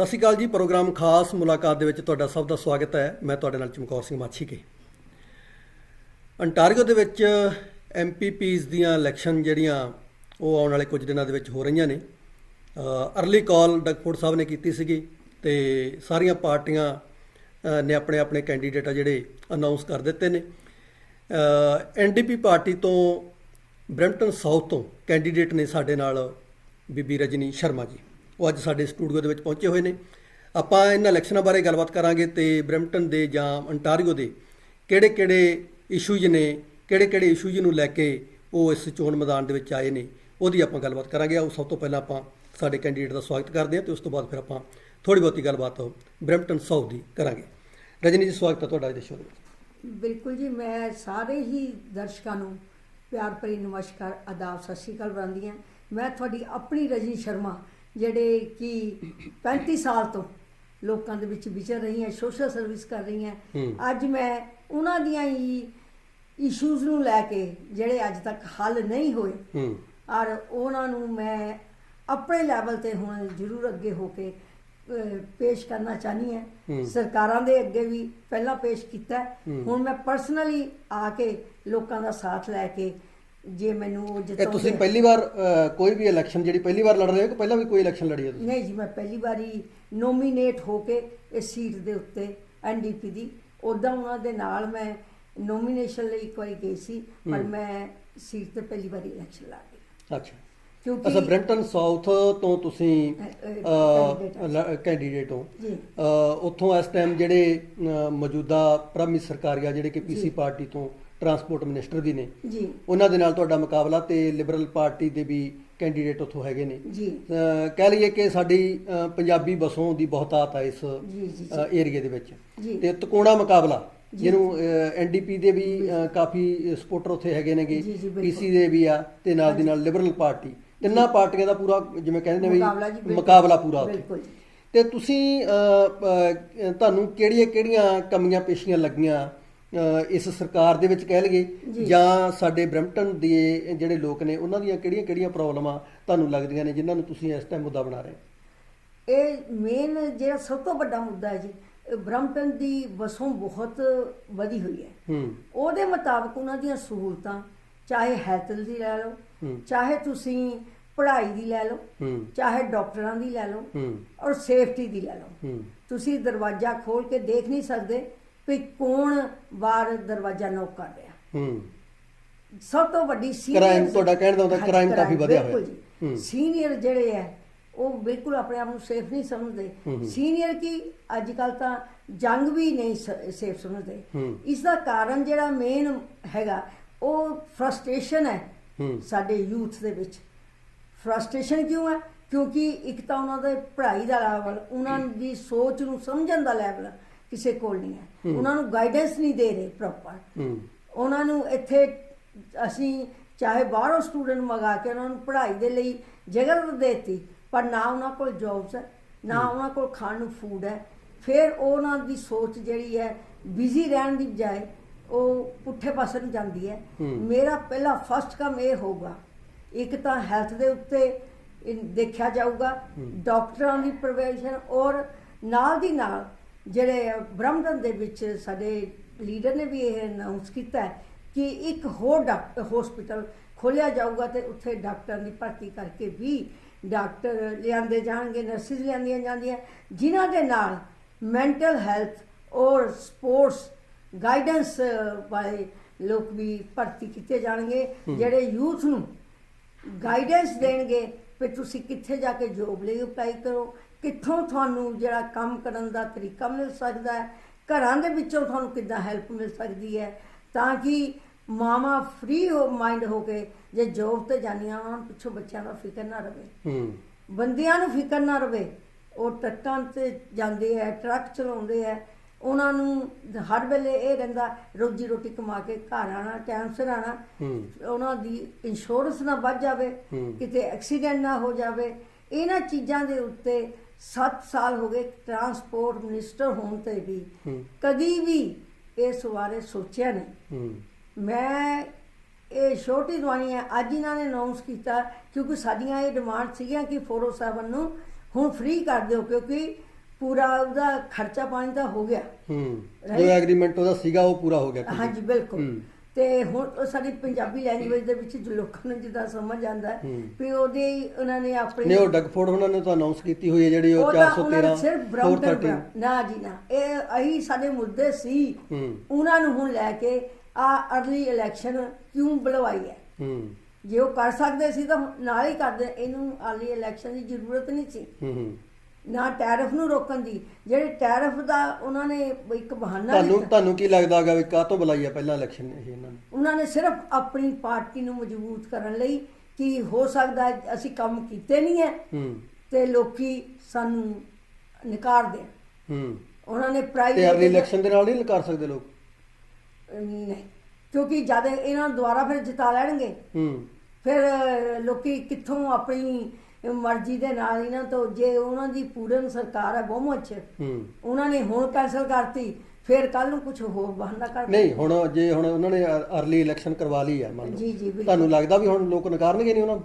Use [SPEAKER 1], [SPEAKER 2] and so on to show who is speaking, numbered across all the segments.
[SPEAKER 1] ਸਤਿ ਸ਼੍ਰੀ ਅਕਾਲ ਜੀ, ਪ੍ਰੋਗਰਾਮ ਖਾਸ ਮੁਲਾਕਾਤ ਦੇ ਵਿੱਚ ਤੁਹਾਡਾ ਸਭ ਦਾ ਸਵਾਗਤ ਹੈ। ਮੈਂ ਤੁਹਾਡੇ ਨਾਲ ਚਮਕੌਰ ਸਿੰਘ ਮਾਛੀਕੇ। ਅੰਟਾਰੀਓ ਦੇ ਵਿੱਚ ਐਮਪੀਪੀਜ਼ ਦੀਆਂ ਇਲੈਕਸ਼ਨ ਜਿਹੜੀਆਂ, ਉਹ ਆਉਣ ਵਾਲੇ ਕੁਝ ਦਿਨਾਂ ਦੇ ਵਿੱਚ ਹੋ ਰਹੀਆਂ ਨੇ। ਅਰਲੀ ਕਾਲ ਡਗਫੋਰਡ ਸਾਹਿਬ ਨੇ ਕੀਤੀ ਸੀਗੀ ਤੇ ਸਾਰੀਆਂ ਪਾਰਟੀਆਂ ਨੇ ਆਪਣੇ ਆਪਣੇ ਕੈਂਡੀਡੇਟ ਆ ਜਿਹੜੇ ਅਨਾਉਂਸ ਕਰ ਦਿੱਤੇ ਨੇ। ਐਨਡੀਪੀ ਪਾਰਟੀ ਤੋਂ ਬ੍ਰੈਂਪਟਨ ਸਾਊਥ ਤੋਂ ਕੈਂਡੀਡੇਟ ਨੇ ਸਾਡੇ ਨਾਲ ਬੀਬੀ ਰਜਨੀ ਸ਼ਰਮਾ ਜੀ। ਉਹ ਅੱਜ ਸਾਡੇ ਸਟੂਡੀਓ ਦੇ ਵਿੱਚ ਪਹੁੰਚੇ ਹੋਏ ਨੇ। ਆਪਾਂ ਇਹਨਾਂ ਇਲੈਕਸ਼ਨਾਂ ਬਾਰੇ ਗੱਲਬਾਤ ਕਰਾਂਗੇ ਤੇ ਬ੍ਰੈਂਪਟਨ ਦੇ ਜਾਂ ਅੰਟਾਰੀਓ ਦੇ ਕਿਹੜੇ-ਕਿਹੜੇ ਇਸ਼ੂਜ਼ ਨੇ, ਕਿਹੜੇ-ਕਿਹੜੇ ਇਸ਼ੂਜ਼ ਨੂੰ ਲੈ ਕੇ ਉਹ ਇਸ ਚੋਣ ਮੈਦਾਨ ਦੇ ਵਿੱਚ ਆਏ ਨੇ, ਉਹਦੀ ਆਪਾਂ ਗੱਲਬਾਤ ਕਰਾਂਗੇ। ਉਹ ਸਭ ਤੋਂ ਪਹਿਲਾਂ ਆਪਾਂ ਸਾਡੇ ਕੈਂਡੀਡੇਟ ਦਾ ਸਵਾਗਤ ਕਰਦੇ ਹਾਂ ਤੇ ਉਸ ਤੋਂ ਬਾਅਦ ਫਿਰ ਆਪਾਂ ਥੋੜੀ ਬਹੁਤੀ ਗੱਲਬਾਤ ਬ੍ਰੈਂਪਟਨ ਸਾਊਥ ਦੀ ਕਰਾਂਗੇ। ਰਜਨੀ ਜੀ, ਸਵਾਗਤ ਹੈ ਤੁਹਾਡਾ ਅੱਜ ਸ਼ੋਅ ਦੇ ਵਿੱਚ।
[SPEAKER 2] ਬਿਲਕੁਲ ਜੀ, ਮੈਂ ਸਾਰੇ ਹੀ ਦਰਸ਼ਕਾਂ ਨੂੰ ਪਿਆਰ ਭਰੀ ਨਮਸਕਾਰ, ਆਦਾਬ, ਸਤਿ ਸ਼੍ਰੀ ਅਕਾਲ ਬੁਲਾਉਂਦੀ ਹਾਂ। ਮੈਂ ਤੁਹਾਡੀ ਆਪਣੀ ਰਜਨੀ ਸ਼ਰਮਾ ਜਿਹੜੇ ਕਿ 35 ਸਾਲ ਤੋਂ ਲੋਕਾਂ ਦੇ ਵਿੱਚ ਵਿਚਰ ਰਹੀ ਹਾਂ ਸੋਸ਼ਲ ਸਰਵਿਸ ਕਰ ਰਹੀ ਹਾਂ। ਅੱਜ ਮੈਂ ਉਹਨਾਂ ਦੀਆਂ ਹੀ ਇਸ਼ੂਜ਼ ਨੂੰ ਲੈ ਕੇ ਜਿਹੜੇ ਅੱਜ ਤੱਕ ਹੱਲ ਨਹੀਂ ਹੋਏ ਔਰ ਉਹਨਾਂ ਨੂੰ ਮੈਂ ਆਪਣੇ ਲੈਵਲ ਤੇ ਹੁਣ ਜ਼ਰੂਰ ਅੱਗੇ ਹੋ ਕੇ ਪੇਸ਼ ਕਰਨਾ ਚਾਹਨੀ ਹੈ। ਸਰਕਾਰਾਂ ਦੇ ਅੱਗੇ ਵੀ ਪਹਿਲਾਂ ਪੇਸ਼ ਕੀਤਾ। ਹੁਣ ਮੈਂ ਪਰਸਨਲੀ ਆ ਕੇ ਲੋਕਾਂ ਦਾ ਸਾਥ ਲੈ ਕੇ ਜੇ ਮੈਨੂੰ ਉਹ
[SPEAKER 1] ਇਹ ਤੁਸੀਂ
[SPEAKER 2] ਜਿਤਾਉਂਦੇ
[SPEAKER 1] ਪਹਿਲੀ ਵਾਰ ਅ, ਕੋਈ ਵੀ ਇਲੈਕਸ਼ਨ ਜਿਹੜੀ ਪਹਿਲੀ ਵਾਰ ਲੜ ਰਹੇ ਹੋ ਕਿ ਪਹਿਲਾਂ ਵੀ ਕੋਈ ਇਲੈਕਸ਼ਨ ਲੜੀ ਹੈ ਤੁਸੀਂ?
[SPEAKER 2] ਨਹੀਂ ਜੀ ਮੈਂ ਪਹਿਲੀ ਵਾਰੀ ਨੋਮੀਨੇਟ ਹੋ ਕੇ ਇਸ ਸੀਟ ਦੇ ਉੱਤੇ ਐਨਡੀਪੀ ਦੀ। ਉਦਾਂ ਉਹਨਾਂ ਦੇ ਨਾਲ ਮੈਂ ਨੋਮੀਨੇਸ਼ਨ ਲਈ ਇੱਕ ਵਾਰੀ ਗਈ ਸੀ ਪਰ। ਮੈਂ ਸੀਟ ਤੇ ਪਹਿਲੀ ਵਾਰੀ ਇਲੈਕਸ਼ਨ ਲੜ ਗਈ
[SPEAKER 1] ਅੱਛਾ।
[SPEAKER 2] ਕਿਉਂਕਿ
[SPEAKER 1] ਅੱਛਾ ਬ੍ਰੈਂਟਨ ਸਾਊਥ ਤੋਂ ਤੁਸੀਂ ਕੈਂਡੀਡੇਟ ਹੋ।
[SPEAKER 2] ਜੀ।
[SPEAKER 1] ਅ, ਉੱਥੋਂ ਇਸ ਟਾਈਮ ਜਿਹੜੇ ਅ, ਮੌਜੂਦਾ ਪ੍ਰਾਮੀ ਸਰਕਾਰੀਆ ਜਿਹੜੇ ਕਿ ਪੀਸੀ। ਪਾਰਟੀ ਤੋਂ ਟਰਾਂਸਪੋਰਟ ਮਿਨਿਸਟਰ ਵੀ ਨੇ।
[SPEAKER 2] ਜੀ।
[SPEAKER 1] ਉਹਨਾਂ ਦੇ ਨਾਲ ਤੁਹਾਡਾ ਮੁਕਾਬਲਾ ਤੇ ਲਿਬਰਲ ਪਾਰਟੀ ਦੇ ਵੀ ਕੈਂਡੀਡੇਟ ਉੱਥੋਂ ਹੈਗੇ ਨੇ।
[SPEAKER 2] ਜੀ।
[SPEAKER 1] ਕਹਿ ਲਈਏ ਕਿ ਸਾਡੀ ਪੰਜਾਬੀ ਬਸੋਂ ਦੀ ਬਹੁਤਾਤ ਆ ਇਸ ਏਰੀਆ ਦੇ ਵਿੱਚ। ਤੇ ਤਕੋਣਾ ਮੁਕਾਬਲਾ। ਜਿਹਨੂੰ ਐਨਡੀਪੀ ਦੇ ਵੀ ਕਾਫੀ ਸਪੋਰਟਰ ਉੱਥੇ ਹੈਗੇ ਨੇਗੇ। ਪੀਸੀ ਦੇ ਵੀ ਆ ਤੇ ਨਾਲ ਦੀ ਨਾਲ ਲਿਬਰਲ ਪਾਰਟੀ ਤਿੰਨਾਂ ਪਾਰਟੀਆਂ ਦਾ ਪੂਰਾ ਜਿਵੇਂ ਕਹਿੰਦੇ ਨੇ ਵੀ। ਮੁਕਾਬਲਾ ਪੂਰਾ ਉੱਥੇ। ਤੇ ਤੁਸੀਂ ਤੁਹਾਨੂੰ ਕਿਹੜੀਆਂ ਕਿਹੜੀਆਂ ਕਮੀਆਂ ਪੇਸ਼ੀਆਂ ਲੱਗੀਆਂ? ਇਸ ਸਰਕਾਰ ਦੇ ਵਿੱਚ ਕਹਿ ਲਈਏ
[SPEAKER 2] ਜੀ।
[SPEAKER 1] ਸਾਡੇ ਬ੍ਰੈਂਪਟਨ ਦੇ ਜਿਹੜੇ ਲੋਕ ਨੇ ਉਹਨਾਂ ਦੀਆਂ ਕਿਹੜੀਆਂ ਕਿਹੜੀਆਂ ਪ੍ਰੋਬਲਮਾਂ ਤੁਹਾਨੂੰ ਲੱਗਦੀਆਂ ਨੇ ਜਿਨ੍ਹਾਂ ਨੂੰ ਤੁਸੀਂ ਇਸ ਟਾਈਮ ਮੁੱਦਾ ਬਣਾ ਰਹੇ
[SPEAKER 2] ਇਹ ਮੇਨ ਜਿਹੜਾ ਸਭ ਤੋਂ ਵੱਡਾ ਮੁੱਦਾ ਹੈ ਜੀ ਬ੍ਰਹਮਪੁਰ ਦੀ ਵਸੋਂ ਬਹੁਤ ਵਧੀ ਹੋਈ ਹੈ। ਉਹਦੇ ਮੁਤਾਬਕ ਉਹਨਾਂ ਦੀਆਂ ਸਹੂਲਤਾਂ ਚਾਹੇ ਹੈਲਥ ਦੀ ਲੈ ਲਓ। ਚਾਹੇ ਤੁਸੀਂ ਪੜ੍ਹਾਈ ਦੀ ਲੈ ਲਓ ਚਾਹੇ ਡਾਕਟਰਾਂ ਦੀ ਲੈ ਲਓ ਔਰ ਸੇਫਟੀ ਦੀ ਲੈ ਲਓ। ਤੁਸੀਂ ਦਰਵਾਜ਼ਾ ਖੋਲ ਕੇ ਦੇਖ ਨਹੀਂ ਸਕਦੇ ਵੀ ਕੌਣ ਬਾਹਰ ਦਰਵਾਜ਼ਾ ਨੋਕ ਕਰ ਰਿਹਾ।
[SPEAKER 1] ਹੂੰ।
[SPEAKER 2] ਸਭ ਤੋਂ ਵੱਡੀ senior-
[SPEAKER 1] Crime, ਤੁਹਾਡਾ ਕਹਿਣ ਦਾ
[SPEAKER 2] ਹਾਂਜੀ,
[SPEAKER 1] crime ਕਾਫੀ ਵਧਿਆ ਹੋਇਆ।
[SPEAKER 2] ਸੀਨੀਅਰ ਜਿਹੜੇ ਹੈ ਉਹ ਬਿਲਕੁਲ ਆਪਣੇ ਆਪ ਨੂੰ ਸੇਫ ਨਹੀਂ ਸਮਝਦੇ। ਸੀਨੀਅਰ ਕੀ ਅੱਜ ਕੱਲ ਤਾਂ ਜੰਗ ਵੀ ਨਹੀਂ ਸੇਫ ਸਮਝਦੇ। ਇਸ ਦਾ ਕਾਰਨ ਜਿਹੜਾ ਮੇਨ ਹੈਗਾ ਉਹ ਫਰਸਟ੍ਰੇਸ਼ਨ ਹੈ
[SPEAKER 1] ਹੂੰ।
[SPEAKER 2] ਸਾਡੇ ਯੂਥ ਦੇ ਵਿੱਚ। ਫਰਸਟ੍ਰੇਸ਼ਨ ਕਿਉਂ ਹੈ? ਕਿਉਂਕਿ ਇੱਕ ਤਾਂ ਉਹਨਾਂ ਦੇ ਪੜ੍ਹਾਈ ਦਾ ਲੈਵਲ ਉਹਨਾਂ ਦੀ ਸੋਚ ਨੂੰ ਸਮਝਣ ਦਾ ਲੈਵਲ ਕਿਸੇ ਕੋਲ ਨਹੀਂ ਹੈ। ਉਹਨਾਂ ਨੂੰ ਗਾਈਡੈਂਸ ਨਹੀਂ ਦੇ ਰਹੇ ਪ੍ਰੋਪਰ ਉਹਨਾਂ ਨੂੰ ਇੱਥੇ ਅਸੀਂ ਚਾਹੇ ਬਾਹਰੋਂ ਸਟੂਡੈਂਟ ਮੰਗਾ ਕੇ ਉਹਨਾਂ ਨੂੰ ਪੜ੍ਹਾਈ ਦੇ ਲਈ ਜਗ੍ਹਾ ਦੇਤੀ ਪਰ ਨਾ ਉਹਨਾਂ ਕੋਲ ਜੌਬਸ ਹੈ ਨਾ ਉਹਨਾਂ ਕੋਲ ਖਾਣ ਨੂੰ ਫੂਡ ਹੈ। ਫਿਰ ਉਹਨਾਂ ਦੀ ਸੋਚ ਜਿਹੜੀ ਹੈ ਬਿਜ਼ੀ ਰਹਿਣ ਦੀ ਬਜਾਏ ਉਹ ਪੁੱਠੇ ਪਾਸੇ ਨੂੰ ਜਾਂਦੀ ਹੈ। ਮੇਰਾ ਪਹਿਲਾ ਫਸਟ ਕੰਮ ਇਹ ਹੋਊਗਾ ਇੱਕ ਤਾਂ ਹੈਲਥ ਦੇ ਉੱਤੇ ਦੇਖਿਆ ਜਾਊਗਾ ਡਾਕਟਰਾਂ ਦੀ ਪ੍ਰੋਵੀਜ਼ਨ ਔਰ ਨਾਲ ਦੀ ਨਾਲ ਜਿਹੜੇ ਬ੍ਰਹਮਦਨ ਦੇ ਵਿੱਚ ਸਾਡੇ ਲੀਡਰ ਨੇ ਵੀ ਇਹ ਅਨਾਉਂਸ ਕੀਤਾ ਹੈ ਕਿ ਇੱਕ ਹੋਰ ਡਾਕਟਰ ਹਸਪੀਟਲ ਖੋਲਿਆ ਜਾਊਗਾ ਤੇ ਉੱਥੇ ਡਾਕਟਰਾਂ ਦੀ ਭਰਤੀ ਕਰਕੇ ਵੀ ਡਾਕਟਰ ਲਿਆਂਦੇ ਜਾਣਗੇ ਨਰਸਿਸ ਲਿਆਂਦੀਆਂ ਜਾਂਦੀਆਂ ਜਿਨ੍ਹਾਂ ਦੇ ਨਾਲ ਮੈਂਟਲ ਹੈਲਥ ਔਰ ਸਪੋਰਟਸ ਗਾਈਡੈਂਸ ਵਾਲੇ ਲੋਕ ਵੀ ਭਰਤੀ ਕੀਤੇ ਜਾਣਗੇ ਜਿਹੜੇ ਯੂਥ ਨੂੰ ਗਾਈਡੈਂਸ ਦੇਣਗੇ ਕਿ ਤੁਸੀਂ ਕਿੱਥੇ ਜਾ ਕੇ ਜੋਬ ਲਈ ਅਪਲਾਈ ਕਰੋ ਕਿੱਥੋਂ ਤੁਹਾਨੂੰ ਜਿਹੜਾ ਕੰਮ ਕਰਨ ਦਾ ਤਰੀਕਾ ਮਿਲ ਸਕਦਾ ਹੈ? ਘਰਾਂ ਦੇ ਵਿੱਚੋਂ ਤੁਹਾਨੂੰ ਕਿੱਦਾਂ ਹੈਲਪ ਮਿਲ ਸਕਦੀ ਹੈ? ਤਾਂ ਕਿ ਮਾਮਾ ਫ੍ਰੀ ਹੋ ਮਾਈਂਡ ਹੋ ਕੇ ਜੇ ਜੋਬ ਤੇ ਉਹਨਾਂ ਨੂੰ ਪਿੱਛੋਂ ਬੱਚਿਆਂ ਦਾ ਫਿਕਰ ਨਾ ਰਵੇ।
[SPEAKER 1] ਹੂੰ।
[SPEAKER 2] ਬੰਦਿਆਂ ਨੂੰ ਫਿਕਰ ਨਾ ਰਵੇ। ਉਹ ਟਰੱਕਾਂ ਤੇ ਜਾਂਦੇ ਆ ਟਰੱਕ ਚਲਾਉਂਦੇ ਆ। ਉਹਨਾਂ ਨੂੰ ਹਰ ਵੇਲੇ ਇਹ ਰਹਿੰਦਾ ਰੋਜੀ ਰੋਟੀ ਕਮਾ ਕੇ ਘਰ ਆਣਾ ਟਾਈਮ ਸਿਰ ਆਣਾ
[SPEAKER 1] ਹੂੰ।
[SPEAKER 2] ਉਹਨਾਂ ਦੀ ਇੰਸ਼ੋਰੈਂਸ ਨਾ ਵੱਜ ਜਾਵੇ। ਕਿਤੇ ਐਕਸੀਡੈਂਟ ਨਾ ਹੋ ਜਾਵੇ। ਇਹਨਾਂ ਚੀਜ਼ਾਂ ਦੇ ਉੱਤੇ 7 ਸਾਲ ਹੋ ਗਏ ਟਰਾਂਸਪੋਰਟ ਮਿਨਿਸਟਰ ਹੋਣ ਤੇ ਵੀ। ਕਦੀ ਵੀ ਇਸ ਬਾਰੇ ਸੋਚਿਆ ਨਹੀਂ ਮੈਂ ਇਹ ਛੋਟੀ ਦਵਾਈ ਹੈ ਅੱਜ ਇਹਨਾਂ ਨੇ ਅਨਾਉਂਸ ਕੀਤਾ ਕਿਉਂਕਿ ਸਾਡੀਆਂ ਇਹ ਡਿਮਾਂਡ ਸੀਗੀਆਂ ਕਿ 407 ਨੂੰ ਹੁਣ ਫ੍ਰੀ ਕਰ ਦਿਓ ਕਿਉਂਕਿ ਪੂਰਾ ਉਹਦਾ ਖਰਚਾ ਪਾਣੀ ਤਾਂ ਹੋ ਗਿਆ
[SPEAKER 1] ਹੂੰ? ਜੋ ਐਗਰੀਮੈਂਟ ਉਹਦਾ ਸੀਗਾ ਉਹ ਪੂਰਾ ਹੋ ਗਿਆ।
[SPEAKER 2] ਹਾਂਜੀ ਬਿਲਕੁਲ। ਤੇ ਹੁਣ ਉਹ ਸਾਡੀ ਪੰਜਾਬੀ ਲੈਂਗੁਏਜ ਦੇ ਵਿੱਚ ਜੋ ਲੋਕਾਂ ਨੂੰ ਜਿੱਦਾਂ ਸਮਝ ਹੈ
[SPEAKER 1] ਹੂੰ।
[SPEAKER 2] ਵੀ ਉਹਦੇ ਹੀ ਉਹਨਾਂ ਨੇ ਆਪਣੀ
[SPEAKER 1] ਨੇ ਉਹ ਡਗਫੋਰਡ ਉਹਨਾਂ ਨੇ ਤਾਂ ਅਨਾਉਂਸ ਕੀਤੀ ਹੋਈ ਹੈ ਜਿਹੜੀ ਉਹ
[SPEAKER 2] ਉਹ ਤਾਂ ਉਹਨਾਂ ਨੇ
[SPEAKER 1] 413
[SPEAKER 2] ਸਿਰਫ ਬ੍ਰਹਮਪੁਰ
[SPEAKER 1] 413
[SPEAKER 2] ਨਾ ਜੀ ਨਾ। ਇਹ ਅਹੀ ਸਾਡੇ ਮੁੱਦੇ ਸੀ। ਉਹਨਾਂ ਨੂੰ ਹੁਣ ਲੈ ਕੇ ਆ ਅਰਲੀ ਇਲੈਕਸ਼ਨ ਕਿਉਂ ਬੁਲਵਾਈ ਹੈ? ਜੇ ਉਹ ਕਰ ਸਕਦੇ ਸੀ ਤਾਂ ਨਾਲ ਹੀ ਕਰਦੇ। ਇਹਨੂੰ ਅਰਲੀ ਇਲੈਕਸ਼ਨ ਦੀ ਜ਼ਰੂਰਤ ਨਹੀਂ ਸੀ। ਨਾ ਟੈਰਿਫ ਨੂੰ ਰੋਕਣ ਦੀ ਜਿਹੜੇ ਟੈਰਿਫ ਦਾ ਉਹਨਾਂ ਨੇ ਇੱਕ ਬਹਾਨਾ
[SPEAKER 1] ਤੁਹਾਨੂੰ ਤੁਹਾਨੂੰ ਕੀ ਲੱਗਦਾ ਹੈਗਾ ਵੀ ਕਾਹ ਤੋਂ ਬੁਲਾਈ ਆ ਪਹਿਲਾਂ ਇਲੈਕਸ਼ਨ ਇਹ ਇਹਨਾਂ ਨੇ?
[SPEAKER 2] ਉਹਨਾਂ ਨੇ ਸਿਰਫ ਆਪਣੀ ਪਾਰਟੀ ਨੂੰ ਮਜ਼ਬੂਤ ਕਰਨ ਲਈ ਕਿ ਹੋ ਸਕਦਾ ਅਸੀਂ ਕੰਮ ਕੀਤੇ ਨਹੀਂ ਹੈ
[SPEAKER 1] ਹੂੰ।
[SPEAKER 2] ਤੇ ਲੋਕੀ ਸਾਨੂੰ ਨਕਾਰ ਦੇਣ।
[SPEAKER 1] ਹੂੰ।
[SPEAKER 2] ਉਹਨਾਂ ਨੇ
[SPEAKER 1] ਤੇ
[SPEAKER 2] ਪ੍ਰਾਈਵੇਟ
[SPEAKER 1] ਇਲੈਕਸ਼ਨ ਦੇ ਨਾਲ ਨਹੀਂ ਲਕਾਰ ਸਕਦੇ ਲੋਕ?
[SPEAKER 2] ਨਹੀਂ ਕਿਉਂਕਿ ਜਦ ਇਹਨਾਂ ਨੂੰ ਦੁਬਾਰਾ ਫਿਰ ਜਿਤਾ ਲੈਣਗੇ
[SPEAKER 1] ਹੂੰ।
[SPEAKER 2] ਫਿਰ ਅਹ, ਲੋਕੀ ਕਿੱਥੋਂ ਆਪਣੀ ਮਰਜ਼ੀ ਦੇ ਨਾਲ ਇਹਨਾਂ ਤੋਂ ਜੇ ਉਹਨਾਂ ਦੀ ਪੂਰਨ ਸਰਕਾਰ ਹੈ ਬਹੁਮਤ
[SPEAKER 1] ਹੂੰ।
[SPEAKER 2] ਉਹਨਾਂ ਨੇ ਹੁਣ ਕੈਨਸਲ ਕਰਤੀ ਫਿਰ ਕੱਲ ਨੂੰ ਕੁਝ ਹੋਰ ਬਹਾਨਾ ਕਰ
[SPEAKER 1] ਨਹੀਂ ਹੁਣ ਜੇ ਹੁਣ ਉਹਨਾਂ ਨੇ ਅਰਲੀ ਇਲੈਕਸ਼ਨ ਕਰਵਾ ਲਈ ਹੈ ਮੰਨ ਲਓ।
[SPEAKER 2] ਜੀ ਜੀ ਬਿਲਕੁਲ।
[SPEAKER 1] ਤੁਹਾਨੂੰ ਲੱਗਦਾ ਵੀ ਹੁਣ ਲੋਕ ਨਕਾਰਨਗੇ ਨਹੀਂ ਉਹਨਾਂ ਨੂੰ?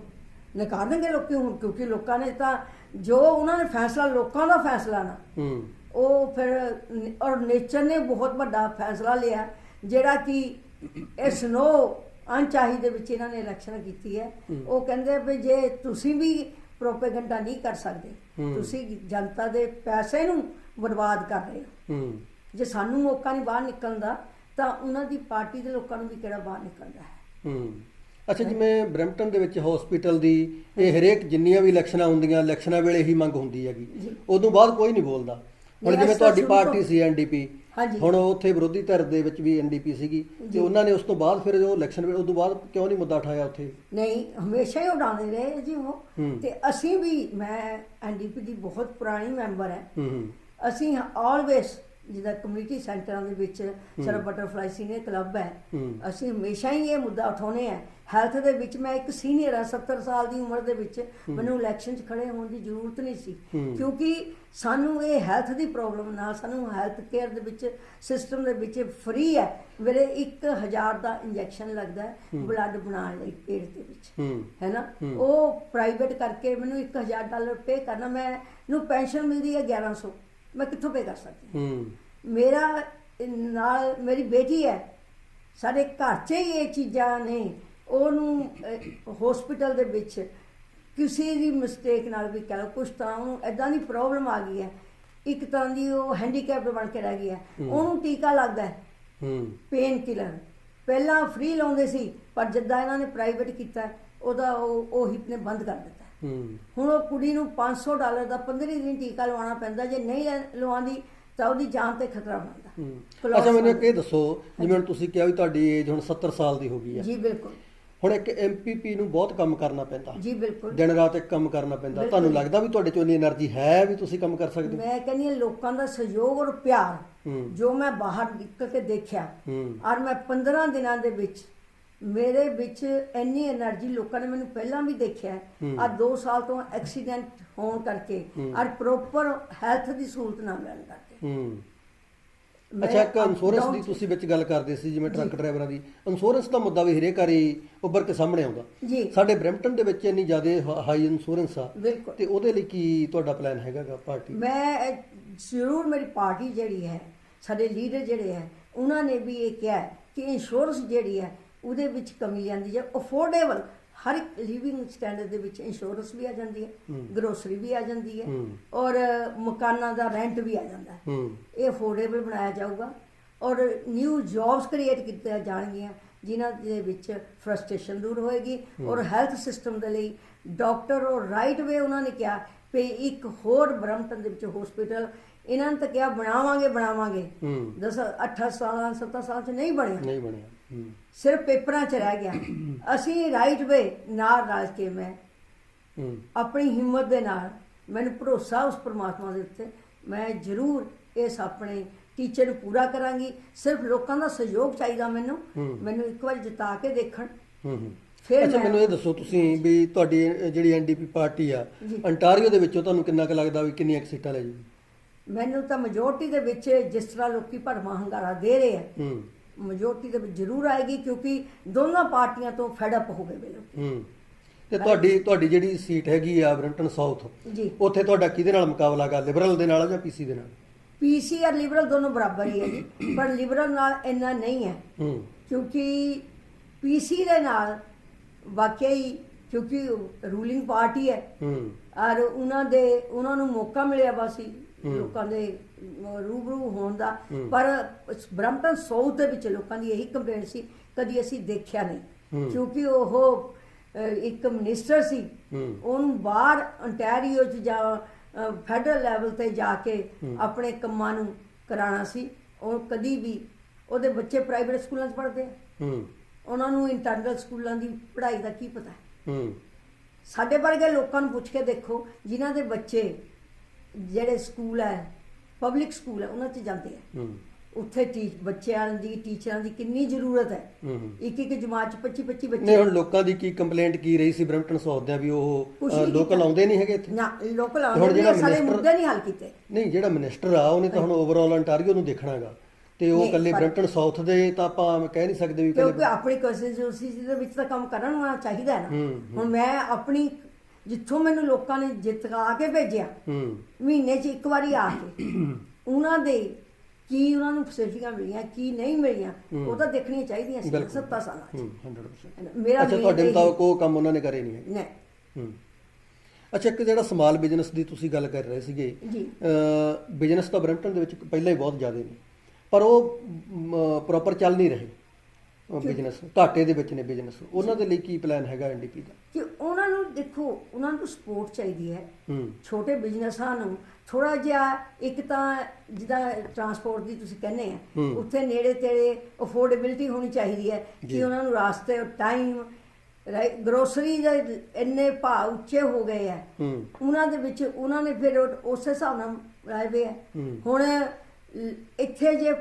[SPEAKER 2] ਨਕਾਰ ਦੇਣਗੇ ਲੋਕੀ ਹੁਣ ਕਿਉਂਕਿ ਲੋਕਾਂ ਨੇ ਤਾਂ ਜੋ ਉਹਨਾਂ ਨੇ ਫੈਸਲਾ ਲੋਕਾਂ ਦਾ ਫੈਸਲਾ ਨਾ
[SPEAKER 1] ਹੂੰ।
[SPEAKER 2] ਉਹ ਫਿਰ ਨ- ਔਰ ਨੇਚਰ ਨੇ ਬਹੁਤ ਵੱਡਾ ਫੈਸਲਾ ਲਿਆ ਜਿਹੜਾ ਕਿ ਇਹ ਸਨੋ ਅਣਚਾਹੀ ਦੇ ਵਿੱਚ ਇਹਨਾਂ ਨੇ ਇਲੈਕਸ਼ਨ ਕੀਤੀ ਹੈ। ਉਹ ਕਹਿੰਦੇ ਵੀ ਜੇ ਤੁਸੀਂ ਵੀ ਪ੍ਰੋਪੇਗੈਂਡਾ ਨਹੀਂ ਕਰ ਸਕਦੇ। ਤੁਸੀਂ ਜਨਤਾ ਦੇ ਪੈਸੇ ਨੂੰ ਬਰਬਾਦ ਕਰ ਰਹੇ ਹੋ। ਜੇ ਸਾਨੂੰ ਮੌਕਾ ਨਹੀਂ ਬਾਹਰ ਨਿਕਲਣ ਦਾ ਤਾਂ ਉਹਨਾਂ ਦੀ ਪਾਰਟੀ ਦੇ ਲੋਕਾਂ ਨੂੰ ਵੀ ਕਿਹੜਾ ਬਾਹਰ ਨਿਕਲਦਾ ਹੈ?
[SPEAKER 1] ਹੂੰ। ਅੱਛਾ ਜਿਵੇਂ ਬ੍ਰੈਂਪਟਨ ਦੇ ਵਿੱਚ ਹਸਪੀਟਲ ਦੀ ਇਹ ਹਰੇਕ ਜਿੰਨੀਆਂ ਵੀ ਇਲੈਕਸ਼ਨਾਂ ਹੁੰਦੀਆਂ ਇਲੈਕਸ਼ਨਾਂ ਵੇਲੇ ਹੀ ਮੰਗ ਹੁੰਦੀ ਹੈਗੀ।
[SPEAKER 2] ਜੀ।
[SPEAKER 1] ਉਦੋਂ ਬਾਅਦ ਕੋਈ ਨਹੀਂ ਬੋਲਦਾ। ਹੁਣ ਜਿਵੇਂ ਤੁਹਾਡੀ ਪਾਰਟੀ ਸੀ ਐਨਡੀਪੀ
[SPEAKER 2] ਹਾਂਜੀ।
[SPEAKER 1] ਹੁਣ ਉੱਥੇ ਵਿਰੋਧੀ ਧਿਰ ਦੇ ਵਿੱਚ ਵੀ ਐਨਡੀਪੀ ਸੀਗੀ ਤੇ। ਉਹਨਾਂ ਨੇ ਉਸ ਤੋਂ ਬਾਅਦ ਫਿਰ ਜੋ ਇਲੈਕਸ਼ਨ ਵੇਲੇ ਉਦੋਂ ਬਾਅਦ ਕਿਉਂ ਨਹੀਂ ਮੁੱਦਾ ਉਠਾਇਆ ਉੱਥੇ
[SPEAKER 2] ਨਹੀਂ ਹਮੇਸ਼ਾ ਹੀ ਉਡਾਉਂਦੇ ਰਹੇ ਜੀ ਉਹ। ਤੇ ਅਸੀਂ ਵੀ ਮੈਂ ਐਨਡੀਪੀ ਦੀ ਬਹੁਤ ਪੁਰਾਣੀ ਮੈਂਬਰ ਹੂੰ ਅਸੀਂ ਆਲਵੇਸ ਜਿਹਦਾ ਕਮਿਊਨਿਟੀ ਸੈਂਟਰਾਂ ਦੇ ਵਿੱਚ ਸਾਡਾ ਬਟਰਫਲਾਈ ਸੀਨੀਅਰ ਕਲੱਬ ਹੈ। ਅਸੀਂ ਹਮੇਸ਼ਾ ਹੀ ਇਹ ਮੁੱਦਾ ਉਠਾਉਨੇ ਆ ਹੈਲਥ ਦੇ ਵਿੱਚ ਮੈਂ ਇੱਕ ਸੀਨੀਅਰ ਹਾਂ 70 ਸਾਲ ਦੀ ਉਮਰ ਦੇ ਵਿੱਚ ਮੈਨੂੰ ਇਲੈਕਸ਼ਨ 'ਚ ਖੜੇ ਹੋਣ ਦੀ ਜ਼ਰੂਰਤ ਨਹੀਂ ਸੀ। ਕਿਉਂਕਿ ਸਾਨੂੰ ਇਹ ਹੈਲਥ ਦੀ ਪ੍ਰੋਬਲਮ ਨਾਲ ਸਾਨੂੰ ਹੈਲਥ ਕੇਅਰ ਦੇ ਵਿੱਚ ਸਿਸਟਮ ਦੇ ਵਿੱਚ ਫ੍ਰੀ ਹੈ। ਮੇਰੇ 1000 ਦਾ ਇੰਜੈਕਸ਼ਨ ਲੱਗਦਾ ਹੈ ਬਲੱਡ ਬਣਾਉਣ ਲਈ ਪੇਟ ਦੇ ਵਿੱਚ।
[SPEAKER 1] ਹੂੰ।
[SPEAKER 2] ਨਾ। ਉਹ ਪ੍ਰਾਈਵੇਟ ਕਰਕੇ ਮੈਨੂੰ 1000 ਡਾਲਰ ਪੇ ਕਰਨਾ। ਮੈਂ ਨੂੰ ਪੈਨਸ਼ਨ ਮਿਲਦੀ ਹੈ 1100 ਮੈਂ ਕਿੱਥੋਂ ਪੇ ਕਰ ਸਕਦੀ ਹਾਂ? ਮੇਰਾ ਨਾਲ ਮੇਰੀ ਬੇਟੀ ਹੈ ਸਾਡੇ ਘਰ 'ਚ ਹੀ ਇਹ ਚੀਜ਼ਾਂ ਨੇ। ਉਹਨੂੰ ਹਸਪੀਟਲ ਦੇ ਵਿੱਚ ਕਿਸੇ ਦੀ ਮਿਸਟੇਕ ਨਾਲ ਵੀ ਕਹ ਲਓ ਕੁਛ ਤਰ੍ਹਾਂ ਉਹਨੂੰ ਐਦਾਂ ਦੀ ਪ੍ਰੋਬਲਮ ਆ ਗਈ ਹੈ। ਇੱਕ ਤਰ੍ਹਾਂ ਦੀ ਉਹ ਹੈਂਡੀਕੈਪ ਬਣ ਕੇ ਰਹਿ ਗਈ ਹੈ। ਉਹਨੂੰ ਟੀਕਾ ਲੱਗਦਾ ਹੈ।
[SPEAKER 1] ਹੂੰ।
[SPEAKER 2] ਪੇਨ ਕਿਲਰ ਪਹਿਲਾਂ ਫ੍ਰੀ ਲਾਉਂਦੇ ਸੀ ਪਰ ਜਿੱਦਾਂ ਇਹਨਾਂ ਨੇ ਪ੍ਰਾਈਵੇਟ ਕੀਤਾ ਉਹਦਾ ਉਹ ਉਹ ਹਿੱਪ ਨੇ ਬੰਦ ਕਰ ਦਿੱਤਾ। ਹੁਣ ਉਹ ਕੁੜੀ ਨੂੰ 500 ਡਾਲਰ ਦਾ 15 ਦਿਨ ਟੀਕਾ ਲਵਾਉਣਾ ਪੈਂਦਾ ਜੇ ਨਹੀਂ ਲਵਾਉਂਦੀ ਤਾਂ ਉਹਦੀ ਜਾਨ ਤੇ ਖਤਰਾ ਬਣਦਾ।
[SPEAKER 1] ਅੱਛਾ ਮੈਨੂੰ ਇਹ ਦੱਸੋ ਜਿਵੇਂ ਤੁਸੀਂ ਕਿਹਾ ਵੀ ਤੁਹਾਡੀ ਏਜ ਹੁਣ 70 ਸਾਲ ਦੀ ਹੋ ਗਈ ਹੈ
[SPEAKER 2] ਜੀ ਬਿਲਕੁਲ।
[SPEAKER 1] ਹੁਣ ਇੱਕ ਐਮਪੀਪੀ ਨੂੰ ਬਹੁਤ ਕੰਮ ਕਰਨਾ ਪੈਂਦਾ।
[SPEAKER 2] ਜੀ ਬਿਲਕੁਲ।
[SPEAKER 1] ਦਿਨ ਰਾਤ ਇੱਕ ਕੰਮ ਕਰਨਾ ਪੈਂਦਾ। ਤੁਹਾਨੂੰ ਲੱਗਦਾ ਵੀ ਤੁਹਾਡੇ ਚ ਉਨੀ એનર્ਜੀ ਹੈ ਵੀ ਤੁਸੀਂ ਕੰਮ ਕਰ ਸਕਦੇ?
[SPEAKER 2] ਮੈਂ ਕਹਿੰਦੀ ਲੋਕਾਂ ਦਾ ਸਹਿਯੋਗ ਔਰ ਪਿਆਰ। ਜੋ ਮੈਂ ਬਾਹਰ ਨਿਕਲ ਕੇ ਦੇਖਿਆ ਔਰ ਮੈਂ 15 ਦਿਨਾਂ ਦੇ ਵਿੱਚ ਮੇਰੇ ਵਿੱਚ ਇੰਨੀ એનર્ਜੀ ਲੋਕਾਂ ਨੇ ਮੈਨੂੰ ਪਹਿਲਾਂ ਵੀ ਦੇਖਿਆ ਆ 2 ਸਾਲ ਤੋਂ ਐਕਸੀਡੈਂਟ ਹੋਣ ਕਰਕੇ ਔਰ ਪ੍ਰੋਪਰ ਹੈਲਥ ਦੀ ਸਹੂਲਤ ਨਾ ਮਿਲਣ ਕਰਕੇ।
[SPEAKER 1] ਅੱਛਾ ਇੱਕ ਇੰਸ਼ੋਰੈਂਸ ਦੀ ਤੁਸੀਂ ਵਿੱਚ ਗੱਲ ਕਰਦੇ ਸੀ ਜਿਵੇਂ ਟਰੱਕ ਡਰਾਈਵਰਾਂ ਦੀ। ਇੰਸ਼ੋਰੈਂਸ ਦਾ ਮੁੱਦਾ ਵੀ ਹਰੇਕਾਰੀ ਉੱਭਰ ਕੇ ਸਾਹਮਣੇ ਆਉਂਦਾ। ਸਾਡੇ ਬ੍ਰੈਂਪਟਨ ਦੇ ਵਿੱਚ ਇੰਨੀ ਜ਼ਿਆਦਾ ਹਾਈ ਇੰਸ਼ੋਰੈਂਸ ਆ। ਤੇ ਉਹਦੇ ਲਈ ਕੀ ਤੁਹਾਡਾ ਪਲਾਨ ਹੈਗਾਗਾ ਪਾਰਟੀ
[SPEAKER 2] ਮੈਂ ਜ਼ਰੂਰ ਮੇਰੀ ਪਾਰਟੀ ਜਿਹੜੀ ਹੈ ਸਾਡੇ ਲੀਡਰ ਜਿਹੜੇ ਹੈ ਉਹਨਾਂ ਨੇ ਵੀ ਇਹ ਕਿਹਾ ਕਿ ਇੰਸ਼ੋਰੈਂਸ ਜਿਹੜੀ ਹੈ ਉਹਦੇ ਵਿੱਚ ਕਮੀ ਆਂਦੀ ਹੈ। ਅਫੋਰਡੇਬਲ ਹਰ ਇੱਕ ਲਿਵਿੰਗ ਸਟੈਂਡਰਡ ਦੇ ਵਿੱਚ ਇੰਸ਼ੋਰੈਂਸ ਵੀ ਆ ਜਾਂਦੀ ਹੈ। ਗਰੋਸਰੀ ਵੀ ਆ ਜਾਂਦੀ ਹੈ। ਔਰ ਮਕਾਨਾਂ ਦਾ ਰੈਂਟ ਵੀ ਆ ਜਾਂਦਾ ਹੈ। ਇਹ ਅਫੋਰਡੇਬਲ ਬਣਾਇਆ ਜਾਊਗਾ ਔਰ ਨਿਊ ਜੌਬਸ ਕ੍ਰੀਏਟ ਕੀਤੀਆਂ ਜਾਣਗੀਆਂ ਜਿਨ੍ਹਾਂ ਦੇ ਵਿੱਚ ਫਰਸਟ੍ਰੇਸ਼ਨ ਦੂਰ ਹੋਏਗੀ ਔਰ ਹੈਲਥ ਸਿਸਟਮ ਦੇ ਲਈ ਡਾਕਟਰ ਔਰ ਰਾਈਟ ਵੇ ਉਹਨਾਂ ਨੇ ਕਿਹਾ ਕਿ ਇੱਕ ਹੋਰ ਬ੍ਰਹਮਟਨ ਦੇ ਵਿੱਚ ਹਸਪੀਟਲ ਇਹਨਾਂ ਨੇ ਤਾਂ ਕਿਹਾ ਬਣਾਵਾਂਗੇ ਬਣਾਵਾਂਗੇ। 10 8 ਸਾਲਾਂ 7 ਸਾਲਾਂ ਚ ਨਹੀਂ ਬਣਿਆ।
[SPEAKER 1] ਨਹੀਂ ਬਣਿਆ।
[SPEAKER 2] ਸਿਰਫ ਪੇਪਰਾਂ 'ਚ ਰਹਿ ਗਿਆ। ਅਸੀਂ ਰਾਈਟ ਵੇ ਨਾਲ ਰਲ ਕੇ ਮੈਂ ਆਪਣੀ ਹਿੰਮਤ ਦੇ ਨਾਲ ਮੈਨੂੰ ਭਰੋਸਾ ਉਸ ਪ੍ਰਮਾਤਮਾ ਦੇ ਉੱਤੇ ਮੈਂ ਜ਼ਰੂਰ ਇਸ ਆਪਣੇ ਟੀਚਰ ਨੂੰ ਪੂਰਾ ਕਰਾਂਗੀ। ਸਿਰਫ ਲੋਕਾਂ ਦਾ ਸਹਿਯੋਗ ਚਾਹੀਦਾ ਮੈਨੂੰ। ਮੈਨੂੰ ਇੱਕ ਵਾਰ ਜਿਤਾ ਕੇ ਦੇਖਣ। ਫਿਰ
[SPEAKER 1] ਅੱਛਾ ਮੈਨੂੰ ਇਹ ਦੱਸੋ ਤੁਸੀਂ ਵੀ ਤੁਹਾਡੀ ਜਿਹੜੀ ਐਨਡੀਪੀ ਪਾਰਟੀ ਆ। ਅੰਟਾਰੀਓ ਦੇ ਵਿੱਚੋਂ ਤੁਹਾਨੂੰ ਕਿੰਨਾ ਕੁ ਲੱਗਦਾ ਵੀ ਕਿੰਨੀਆਂ ਸੀਟਾਂ ਲੈ ਜੂਗੀ?
[SPEAKER 2] ਮੈਨੂੰ ਤਾਂ ਮੈਜੋਰਟੀ ਦੇ ਵਿੱਚ ਜਿਸ ਤਰ੍ਹਾਂ ਲੋਕੀ ਭਰਮਾ ਹੰਗਾਰਾ ਦੇ ਰਹੇ ਆ ਮੈਜੋਰਟੀ ਦੇ ਵਿੱਚ ਜ਼ਰੂਰ ਆਏਗੀ ਕਿਉਂਕਿ ਦੋਨਾਂ ਪਾਰਟੀਆਂ ਤੋਂ ਫੈਡ ਅਪ ਹੋ ਗਏ ਵੇ ਲੋਕ।
[SPEAKER 1] ਹੂੰ। ਤੇ ਤੁਹਾਡੀ ਤੁਹਾਡੀ ਜਿਹੜੀ ਸੀਟ ਹੈਗੀ ਆ ਬ੍ਰੈਂਟਨ ਸਾਊਥ
[SPEAKER 2] ਜੀ।
[SPEAKER 1] ਉੱਥੇ ਤੁਹਾਡਾ ਕਿਹਦੇ ਨਾਲ ਮੁਕਾਬਲਾ ਗਾ ਲਿਬਰਲ ਦੇ ਨਾਲ ਜਾਂ ਪੀਸੀ ਦੇ ਨਾਲ?
[SPEAKER 2] ਪੀਸੀ ਔਰ ਲਿਬਰਲ ਦੋਨੋਂ ਬਰਾਬਰ ਹੀ ਹੈ ਜੀ। ਪਰ ਲਿਬਰਲ ਨਾਲ ਇੰਨਾ ਨਹੀਂ ਹੈ।
[SPEAKER 1] ਹੂੰ।
[SPEAKER 2] ਕਿਉਂਕਿ ਪੀਸੀ ਦੇ ਨਾਲ ਵਾਕਿਆ ਹੀ ਕਿਉਂਕਿ ਰੂਲਿੰਗ ਪਾਰਟੀ ਹੈ।
[SPEAKER 1] ਹੂੰ।
[SPEAKER 2] ਔਰ ਉਹਨਾਂ ਦੇ ਉਹਨਾਂ ਨੂੰ ਮੌਕਾ ਮਿਲਿਆ ਵਾ ਸੀ ਲੋਕਾਂ ਦੇ ਰੂਬਰੂ ਹੋਣ ਦਾ ਪਰ ਬ੍ਰਹਮਟਨ ਸਾਊਥ ਦੇ ਵਿੱਚ ਲੋਕਾਂ ਦੀ ਇਹੀ ਕੰਪਲੇਂਟ ਸੀ ਕਦੀ ਅਸੀਂ ਦੇਖਿਆ ਨਹੀਂ। ਕਿਉਂਕਿ ਉਹ ਇੱਕ ਮਿਨਿਸਟਰ ਸੀ। ਉਹਨੂੰ ਬਾਹਰ ਅੰਟੈਰੀਓ ਚ ਜਾਂ ਫੈਡਰਲ ਲੈਵਲ ਤੇ ਜਾ ਕੇ ਆਪਣੇ ਕੰਮਾਂ ਨੂੰ ਕਰਾਉਣਾ ਸੀ। ਉਹ ਕਦੀ ਵੀ ਉਹਦੇ ਬੱਚੇ ਪ੍ਰਾਈਵੇਟ ਸਕੂਲਾਂ 'ਚ ਪੜ੍ਹਦੇ ਆ।
[SPEAKER 1] ਹੂੰ।
[SPEAKER 2] ਉਹਨਾਂ ਨੂੰ ਇੰਟਰਨਲ ਸਕੂਲਾਂ ਦੀ ਪੜ੍ਹਾਈ ਦਾ ਕੀ ਪਤਾ? ਹੂੰ। ਸਾਡੇ ਵਰਗੇ ਲੋਕਾਂ ਨੂੰ ਪੁੱਛ ਕੇ ਦੇਖੋ ਜਿਨ੍ਹਾਂ ਦੇ ਬੱਚੇ ਜਿਹੜੇ ਸਕੂਲ ਹੈ ਪਬਲਿਕ ਸਕੂਲ ਹੈ ਉਹਨਾਂ 'ਚ ਜਾਂਦੇ ਆ।
[SPEAKER 1] ਹੂੰ।
[SPEAKER 2] ਉੱਥੇ ਟੀ ਬੱਚਿਆਂ ਦੀ ਟੀਚਰਾਂ ਦੀ ਕਿੰਨੀ ਜ਼ਰੂਰਤ ਹੈ। ਇੱਕ ਇੱਕ ਜਮਾਤ 'ਚ 25 25 ਬੱਚੇ
[SPEAKER 1] ਨਹੀਂ ਹੁਣ ਲੋਕਾਂ ਦੀ ਕੀ ਕੰਪਲੇਂਟ ਕੀ ਰਹੀ ਸੀ ਬ੍ਰੈਂਟਨ ਸਾਊਥ ਦਿਆਂ ਵੀ ਉਹ
[SPEAKER 2] ਕੁਛ
[SPEAKER 1] ਅ,
[SPEAKER 2] ਨਹੀਂ
[SPEAKER 1] ਲੋਕਲ
[SPEAKER 2] ਕੀਤਾ।
[SPEAKER 1] ਆਉਂਦੇ ਨਹੀਂ ਹੈਗੇ ਇੱਥੇ?
[SPEAKER 2] ਨਾ ਲੋਕਲ
[SPEAKER 1] ਹੁਣ
[SPEAKER 2] ਆਉਂਦੇ
[SPEAKER 1] ਜਿਹੜਾ
[SPEAKER 2] ਨੇ ਸਾਰੇ
[SPEAKER 1] minister-
[SPEAKER 2] ਮੁੱਦੇ ਨਹੀਂ ਹੱਲ ਕੀਤੇ।
[SPEAKER 1] ਨਹੀਂ ਜਿਹੜਾ ਮਿਨਿਸਟਰ ਆ ਉਹਨੇ ਤਾਂ ਹੁਣ ਓਵਰਆਲ ਅੰਟਾਰੀਓ ਨੂੰ ਦੇਖਣਾਗਾ ਤੇ ਉਹ
[SPEAKER 2] ਨਹੀਂ,
[SPEAKER 1] ਇਕੱਲੇ
[SPEAKER 2] ਪਰ-
[SPEAKER 1] ਬ੍ਰੈਂਟਨ ਸਾਊਥ ਦੇ ਤਾਂ ਆਪਾਂ ਕਹਿ ਨਹੀਂ ਸਕਦੇ ਵੀ
[SPEAKER 2] ਕਿਉਂਕਿ ਆਪਣੀ ਕੰਸਟੀਟਿਊਂਸੀ ਦੇ ਵਿੱਚ ਤਾਂ ਕੰਮ ਕਰਨ ਚਾਹੀਦਾ ਹੈ ਨਾ। ਹੁਣ ਮੈਂ ਆਪਣੀ ਜਿੱਥੋਂ ਮੈਨੂੰ ਲੋਕਾਂ ਨੇ ਜਿੱਤਕਾ ਕੇ ਭੇਜਿਆ
[SPEAKER 1] ਹੂੰ।
[SPEAKER 2] ਮਹੀਨੇ 'ਚ ਇੱਕ ਵਾਰੀ ਆ ਕੇ। ਉਹਨਾਂ ਦੇ ਕੀ ਉਹਨਾਂ ਨੂੰ ਫੈਸਿਲਿਟੀਆਂ ਮਿਲੀਆਂ ਕੀ ਨਹੀਂ ਮਿਲੀਆਂ ਉਹ ਤਾਂ ਦੇਖਣੀਆਂ ਚਾਹੀਦੀਆਂ ਸੀ
[SPEAKER 1] ਬਿਲਕੁਲ।
[SPEAKER 2] 70 ਸਾਲਾਂ 'ਚ।
[SPEAKER 1] ਹੂੰ 100%
[SPEAKER 2] ਮੇਰਾ
[SPEAKER 1] ਅੱਛਾ ਤੁਹਾਡੇ ਮੁਤਾਬਕ ਉਹ ਕੰਮ ਉਹਨਾਂ ਨੇ ਕਰੇ ਨਹੀਂ
[SPEAKER 2] ਨਹੀਂ।
[SPEAKER 1] ਹੂੰ। ਅੱਛਾ ਇੱਕ ਜਿਹੜਾ ਸਮਾਲ ਬਿਜ਼ਨਸ ਦੀ ਤੁਸੀਂ ਗੱਲ ਕਰ ਰਹੇ ਸੀਗੇ
[SPEAKER 2] ਜੀ।
[SPEAKER 1] ਬਿਜ਼ਨਸ ਤਾਂ ਬ੍ਰੈਂਟਨ ਦੇ ਵਿੱਚ ਪਹਿਲਾਂ ਹੀ ਬਹੁਤ ਜ਼ਿਆਦਾ ਨੇ ਪਰ ਉਹ ਪ੍ਰੋਪਰ ਚੱਲ ਨਹੀਂ ਰਹੇ। ਬਿਜ਼ਨਸ ਘਾਟੇ ਦੇ ਵਿੱਚ ਨੇ ਬਿਜ਼ਨਸ ਉਹਨਾਂ ਦੇ ਲਈ ਕੀ ਪਲਾਨ ਹੈਗਾ ਐਨਡੀਪੀ ਦਾ?
[SPEAKER 2] ਕਿ ਉਹਨਾਂ ਨੂੰ ਦੇਖੋ ਉਹਨਾਂ ਨੂੰ ਸਪੋਰਟ ਚਾਹੀਦੀ ਹੈ ਛੋਟੇ ਬਿਜ਼ਨਸਾਂ ਨੂੰ ਥੋੜਾ ਜਿਹਾ ਇੱਕ ਤਾਂ ਜਿੱਦਾਂ ਟਰਾਂਸਪੋਰਟ ਦੀ ਤੁਸੀਂ ਕਹਿੰਦੇ ਆ। ਉੱਥੇ ਨੇੜੇ ਤੇੜੇ ਅਫੋਰਡੇਬਿਲਟੀ ਹੋਣੀ ਚਾਹੀਦੀ ਹੈ। ਕਿ ਉਹਨਾਂ ਨੂੰ ਰਾਸਤੇ ਟਾਈਮ ਗਰੋਸਰੀ ਦੇ ਇੰਨੇ ਭਾਅ ਉੱਚੇ ਹੋ ਗਏ ਆ
[SPEAKER 1] ਹੂੰ
[SPEAKER 2] ਉਹਨਾਂ ਦੇ ਵਿੱਚ ਉਹਨਾਂ ਨੇ ਫਿਰ ਉਸੇ ਹਿਸਾਬ ਨਾਲ ਲਾਏ ਵੇ। ਹੁਣ ਇੱਥੇ ਜੇ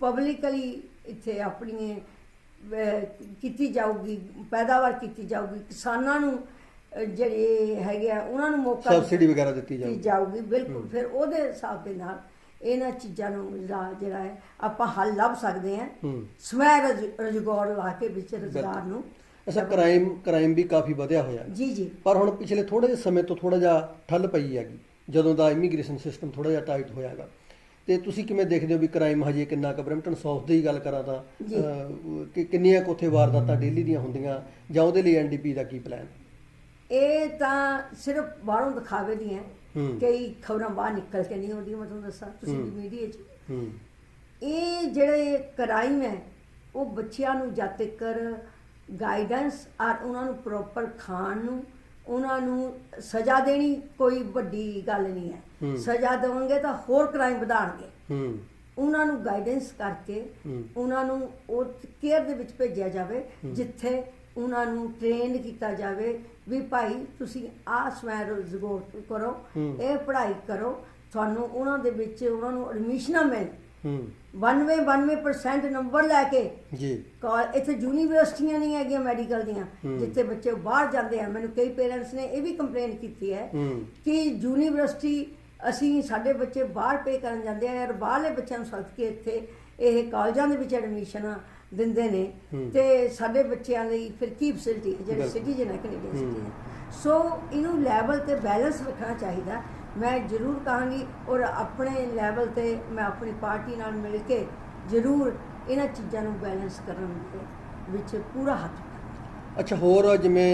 [SPEAKER 2] ਪਬਲਿਕਲੀ ਇੱਥੇ ਆਪਣੀ ਕੀਤੀ ਜਾਊਗੀ ਪੈਦਾਵਾਰ ਕੀਤੀ ਜਾਊਗੀ ਕਿਸਾਨਾਂ ਨੂੰ ਅਹ, ਜਿਹੜੇ ਹੈਗੇ ਆ ਉਹਨਾਂ ਨੂੰ ਮੌਕਾ
[SPEAKER 1] ਸਬਸਿਡੀ ਵਗੈਰਾ ਦਿੱਤੀ
[SPEAKER 2] ਦਿੱਤੀ
[SPEAKER 1] ਜਾਊਗੀ।
[SPEAKER 2] ਜਾਊਗੀ ਬਿਲਕੁਲ। ਫਿਰ ਉਹਦੇ ਹਿਸਾਬ ਦੇ ਨਾਲ ਇਹਨਾਂ ਚੀਜ਼ਾਂ ਨੂੰ ਜਿਹੜਾ ਜਿਹੜਾ ਹੈ ਆਪਾਂ ਹੱਲ ਲੱਭ ਸਕਦੇ ਹਾਂ।
[SPEAKER 1] ਹੂੰ।
[SPEAKER 2] ਸਵੈ ਰੁਜ਼- ਰੁਜ਼ਗਾਰ ਲਾ ਕੇ ਵਿੱਚ ਰੁਜ਼ਗਾਰ ਨੂੰ
[SPEAKER 1] ਅੱਛਾ ਕ੍ਰਾਈਮ ਕ੍ਰਾਈਮ ਵੀ ਕਾਫੀ ਵਧਿਆ ਹੋਇਆ। ਹੈ।
[SPEAKER 2] ਜੀ ਜੀ।
[SPEAKER 1] ਪਰ ਹੁਣ ਪਿਛਲੇ ਥੋੜੇ ਜਿਹੇ ਸਮੇਂ ਤੋਂ ਥੋੜਾ ਜਿਹਾ ਠੱਲ ਪਈ ਹੈਗੀ ਜਦੋਂ ਦਾ ਇਮੀਗ੍ਰੇਸ਼ਨ ਸਿਸਟਮ ਥੋੜਾ ਜਿਹਾ ਟਾਈਟ ਹੋਇਆਗਾ ਤੇ ਤੁਸੀਂ ਕਿਵੇਂ ਦੇਖਦੇ ਹੋ ਵੀ ਕ੍ਰਾਈਮ ਹਜੇ ਕਿੰਨਾ ਕੁ ਬ੍ਰੈਂਪਟਨ ਸਾਊਥ ਦੀ ਗੱਲ ਕਰਾਂ ਤਾਂ
[SPEAKER 2] ਜੀ।
[SPEAKER 1] ਅਹ, ਕਿ ਕਿੰਨੀਆਂ ਕੁ ਉੱਥੇ ਵਾਰਦਾਤਾਂ ਡੇਲੀ ਦੀਆਂ ਹੁੰਦੀਆਂ ਜਾਂ ਉਹਦੇ ਲਈ ਐਨਡੀਪੀ ਦਾ ਕੀ ਪਲਾਨ
[SPEAKER 2] ਇਹ ਤਾਂ ਸਿਰਫ ਬਾਹਰੋਂ ਦਿਖਾਵੇ ਦੀਆਂ। ਕਈ ਖਬਰਾਂ ਬਾਹਰ ਨਿਕਲ ਕੇ ਨਹੀਂ ਆਉਂਦੀਆਂ ਮੈਂ ਤੁਹਾਨੂੰ ਦੱਸਾਂ ਤੁਸੀਂ ਮੀਡੀਆ 'ਚ। ਇਹ ਜਿਹੜੇ ਕ੍ਰਾਈਮ ਹੈ ਉਹ ਬੱਚਿਆਂ ਨੂੰ ਜਦ ਤੱਕ ਗਾਈਡੈਂਸ ਔਰ ਉਹਨਾਂ ਨੂੰ ਪ੍ਰੋਪਰ ਖਾਣ ਨੂੰ ਉਹਨਾਂ ਨੂੰ ਸਜ਼ਾ ਦੇਣੀ ਕੋਈ ਵੱਡੀ ਗੱਲ ਨਹੀਂ ਹੈ। ਸਜ਼ਾ ਦੇਵਾਂਗੇ ਤਾਂ ਹੋਰ ਕ੍ਰਾਈਮ ਵਧਾਣਗੇ ਉਹਨਾਂ ਨੂੰ ਗਾਈਡੈਂਸ ਕਰਕੇ। ਉਹਨਾਂ ਨੂੰ ਉਹ ਕੇਅਰ ਦੇ ਵਿੱਚ ਭੇਜਿਆ ਜਾਵੇ ਜਿੱਥੇ ਉਹਨਾਂ ਨੂੰ ਟ੍ਰੇਨ ਕੀਤਾ ਜਾਵੇ ਵੀ ਭਾਈ ਤੁਸੀਂ ਆਹ ਸਵੈ ਰੁਜ਼ਗਾਰ ਕਰੋ। ਇਹ ਪੜ੍ਹਾਈ ਕਰੋ ਤੁਹਾਨੂੰ ਉਹਨਾਂ ਦੇ ਵਿੱਚ ਉਹਨਾਂ ਨੂੰ ਐਡਮਿਸ਼ਨਾਂ ਮਿਲ।
[SPEAKER 1] ਹੂੰ।
[SPEAKER 2] 92 92% ਨੰਬਰ ਲੈ ਕੇ।
[SPEAKER 1] ਜੀ।
[SPEAKER 2] ਇੱਥੇ ਯੂਨੀਵਰਸਿਟੀਆਂ ਨਹੀਂ ਹੈਗੀਆਂ ਮੈਡੀਕਲ ਦੀਆਂ। ਜਿੱਥੇ ਬੱਚੇ ਬਾਹਰ ਜਾਂਦੇ ਆ। ਮੈਨੂੰ ਕਈ ਪੇਰੈਂਟਸ ਨੇ ਇਹ ਵੀ ਕੰਪਲੇਨ ਕੀਤੀ ਹੈ ਕਿ ਯੂਨੀਵਰਸਿਟੀ ਅਸੀਂ ਸਾਡੇ ਬੱਚੇ ਬਾਹਰ ਪੇ ਕਰਨ ਜਾਂਦੇ ਆ ਯਾਰ ਬਾਹਰਲੇ ਬੱਚਿਆਂ ਨੂੰ ਸੱਦ ਕੇ ਇੱਥੇ ਇਹ ਕਾਲਜਾਂ ਦੇ ਵਿੱਚ ਐਡਮਿਸ਼ਨ ਦਿੰਦੇ ਨੇ
[SPEAKER 1] ਹੂੰ।
[SPEAKER 2] ਤੇ ਸਾਡੇ ਬੱਚਿਆਂ ਲਈ ਫਿਰ ਕੀ ਫੈਸਿਲਿਟੀ ਜਿਹੜੇ
[SPEAKER 1] ਬਿਲਕੁਲ।
[SPEAKER 2] ਸਿਟੀਜ਼ਨ ਹੈ ਕੈਨੇਡੀਅਨ
[SPEAKER 1] ਹੂੰ।
[SPEAKER 2] ਸਿਟੀਜ਼ਨ ਸੋ ਇਹਨੂੰ ਲੈਵਲ ਤੇ ਬੈਲੈਂਸ ਰੱਖਣਾ ਚਾਹੀਦਾ ਮੈਂ ਜ਼ਰੂਰ ਕਹਾਂਗੀ ਔਰ ਆਪਣੇ ਲੈਵਲ ਤੇ ਮੈਂ ਆਪਣੀ ਪਾਰਟੀ ਨਾਲ ਮਿਲ ਕੇ ਜ਼ਰੂਰ ਇਹਨਾਂ ਚੀਜ਼ਾਂ ਨੂੰ ਬੈਲੈਂਸ ਕਰਨ ਦੇ ਵਿੱਚ ਪੂਰਾ ਹੱਥ।
[SPEAKER 1] ਅੱਛਾ ਹੋਰ ਜਿਵੇਂ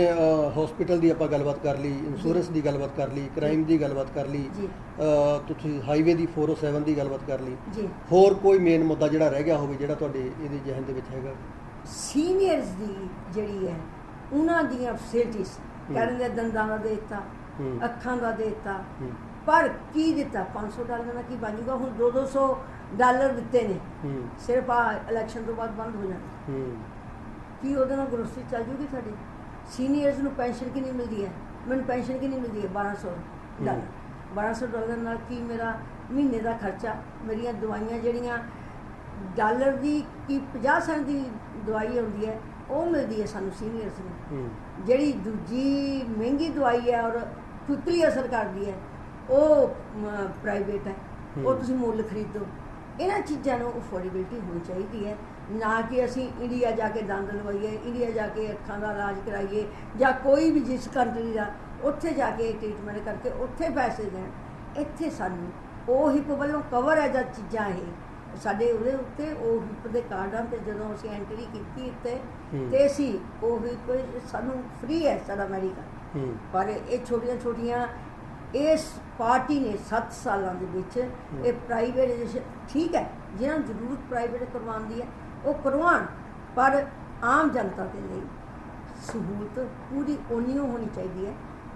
[SPEAKER 1] ਹਸਪੀਟਲ ਦੀ ਆਪਾਂ ਗੱਲਬਾਤ ਕਰ ਲਈ ਇੰਸ਼ੋਰੈਂਸ ਦੀ ਗੱਲਬਾਤ ਕਰ ਲਈ ਕ੍ਰਾਈਮ ਦੀ ਗੱਲਬਾਤ ਕਰ ਲਈ
[SPEAKER 2] ਜੀ।
[SPEAKER 1] ਤੁਸੀਂ ਹਾਈਵੇ ਦੀ 407 ਦੀ ਗੱਲਬਾਤ ਕਰ ਲਈ।
[SPEAKER 2] ਜੀ।
[SPEAKER 1] ਹੋਰ ਕੋਈ ਮੇਨ ਮੁੱਦਾ ਜਿਹੜਾ ਰਹਿ ਗਿਆ ਹੋਵੇ ਜਿਹੜਾ ਤੁਹਾਡੇ ਇਹਦੇ ਜਿਹਨ ਦੇ ਵਿੱਚ ਹੈਗਾ?
[SPEAKER 2] ਸੀਨੀਅਰਸ ਦੀ ਜਿਹੜੀ ਹੈ ਉਹਨਾਂ ਦੀਆਂ ਫੈਸਿਲਿਟੀਆਂ ਕਰਨ ਦੇ ਦੰਦਾਂ ਦਾ ਦੇਤਾ। ਅੱਖਾਂ ਦਾ ਦੇਤਾ ਪਰ ਕੀ ਦਿੱਤਾ? 500 ਡਾਲਰ ਨਾਲ ਕੀ ਬਣ ਜਾਊਗਾ ਹੁਣ 2-200 ਡਾਲਰ ਦਿੱਤੇ ਨੇ। ਸਿਰਫ ਆ ਇਲੈਕਸ਼ਨ ਤੋਂ ਬਾਅਦ ਬੰਦ ਹੋ ਜਾਣਾ ਕੀ ਉਹਦੇ ਨਾਲ ਗਰੋਸਰੀ ਚੱਲ ਜੂਗੀ ਸਾਡੀ ਸੀਨੀਅਰਸ ਨੂੰ ਪੈਨਸ਼ਨ ਕਿੰਨੀ ਮਿਲਦੀ ਹੈ? ਮੈਨੂੰ ਪੈਨਸ਼ਨ ਕਿੰਨੀ ਮਿਲਦੀ ਹੈ? 1200 ਡਾਲਰ। 1200 ਡਾਲਰ ਨਾਲ ਕੀ ਮੇਰਾ ਮਹੀਨੇ ਦਾ ਖਰਚਾ? ਮੇਰੀਆਂ ਦਵਾਈਆਂ ਜਿਹੜੀਆਂ ਡਾਲਰ ਦੀ ਕੀ 50 ਸੈਂਟ ਦੀ ਦਵਾਈ ਆਉਂਦੀ ਹੈ ਉਹ ਮਿਲਦੀ ਹੈ ਸਾਨੂੰ ਸੀਨੀਅਰਸ ਨੂੰ। ਜਿਹੜੀ ਦੂਜੀ ਮਹਿੰਗੀ ਦਵਾਈ ਹੈ ਔਰ ਕੁਇਕਲੀ ਅਸਰ ਕਰਦੀ ਹੈ ਉਹ ਪ੍ਰਾਈਵੇਟ ਹੈ। ਉਹ। ਤੁਸੀਂ ਮੁੱਲ ਖਰੀਦੋ। ਇਹਨਾਂ ਚੀਜ਼ਾਂ ਨੂੰ ਅਫੋਰਡੇਬਿਲਟੀ ਹੋਣੀ ਚਾਹੀਦੀ ਹੈ। ਨਾ ਕਿ ਅਸੀਂ ਇੰਡੀਆ ਜਾ ਕੇ ਦੰਦ ਲਵਾਈਏ ਇੰਡੀਆ ਜਾ ਕੇ ਅੱਖਾਂ ਦਾ ਇਲਾਜ ਕਰਾਈਏ ਜਾਂ ਕੋਈ ਵੀ ਜਿਸ ਕੰਟਰੀ ਦਾ ਉੱਥੇ ਜਾ ਕੇ ਟ੍ਰੀਟਮੈਂਟ ਕਰਕੇ ਉੱਥੇ ਪੈਸੇ ਦੇਣ। ਇੱਥੇ ਸਾਨੂੰ ਉਹ ਹਿੱਪ ਵੱਲੋਂ ਕਵਰ ਹੈ ਜਦ ਚੀਜ਼ਾਂ ਇਹ ਸਾਡੇ ਉਹਦੇ ਉੱਤੇ ਉਹ ਹਿੱਪ ਦੇ ਕਾਰਡਾਂ ਤੇ ਜਦੋਂ ਅਸੀਂ ਐਂਟਰੀ ਕੀਤੀ ਇੱਥੇ। ਤੇ ਅਸੀਂ ਉਹ ਹਿੱਪ ਸਾਨੂੰ ਫ੍ਰੀ ਹੈ ਸਾਡਾ ਮੈਡੀਕਲ ਪਰ ਇਹ ਛੋਟੀਆਂ ਛੋਟੀਆਂ ਇਸ ਪਾਰਟੀ ਨੇ 7 ਸਾਲਾਂ ਦੇ ਵਿੱਚ ਇਹ ਪ੍ਰਾਈਵੇਟ ਠੀਕ ਹੈ ਜਿਹਨਾਂ ਨੂੰ ਜ਼ਰੂਰਤ ਪ੍ਰਾਈਵੇਟ ਕਰਵਾਉਣ ਦੀ ਹੈ ਉਹ ਕਰਵਾਉਣ ਪਰ ਆਮ ਜਨਤਾ ਦੇ ਲਈ ਸਹੂਲਤ ਪੂਰੀ ਓ ਹੋਣੀ ਚਾਹੀਦੀ ਹੈ